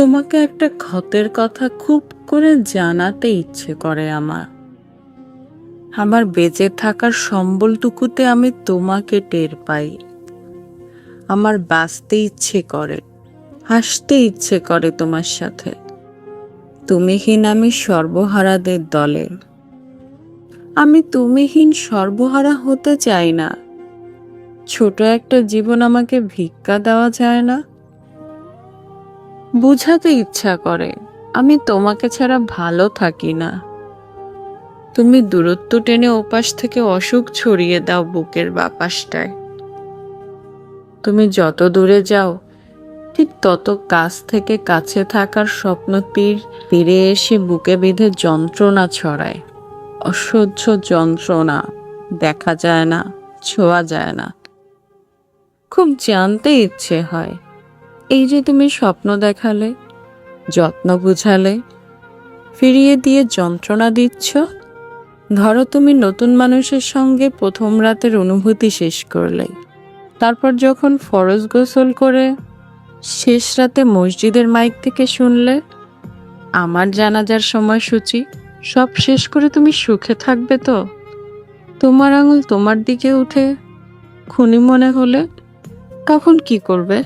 তোমাকে একটা ক্ষতের কথা খুব করে জানাতে ইচ্ছে করে আমার। আমার বেঁচে থাকার সম্বলটুকুতে আমি তোমাকে টের পাই। আমার বাঁচতে ইচ্ছে করে, হাসতে ইচ্ছে করে তোমার সাথে। তুমিহীন আমি সর্বহারাদের দলে। আমি তুমিহীন সর্বহারা হতে চাই না। ছোট একটা জীবন আমাকে ভিক্ষা দেওয়া যায় না। বুঝাতে ইচ্ছা করে, আমি তোমাকে ছাড়া ভালো থাকি না। তুমি দূরত্ব টেনে ওপাশ থেকে অসুখ ছড়িয়ে দাও বুকের বাপাসটায়। তুমি যত দূরে যাও, ঠিক তত কাছ থেকে কাছে থাকার স্বপ্ন তীর ফিরে এসে বুকে বেঁধে যন্ত্রণা ছড়ায়। অসহ্য যন্ত্রণা দেখা যায় না, ছোঁয়া যায় না। খুব জানতে ইচ্ছে হয় এই যে তুমি স্বপ্ন দেখালে, যত্ন বুঝালে, ফিরিয়ে দিয়ে যন্ত্রণা দিচ্ছ, ধরো তুমি নতুন মানুষের সঙ্গে প্রথম রাতের অনুভূতি শেষ করলে। তারপর যখন ফরজ গোসল করে শেষ রাতে মসজিদের মাইক থেকে শুনলে, আমার জানাজার সময়সূচি সব শেষ করে তুমি সুখে থাকবে তো? তোমার আঙুল তোমার দিকে উঠে, খুনি মনে হলে তখন কি করবে?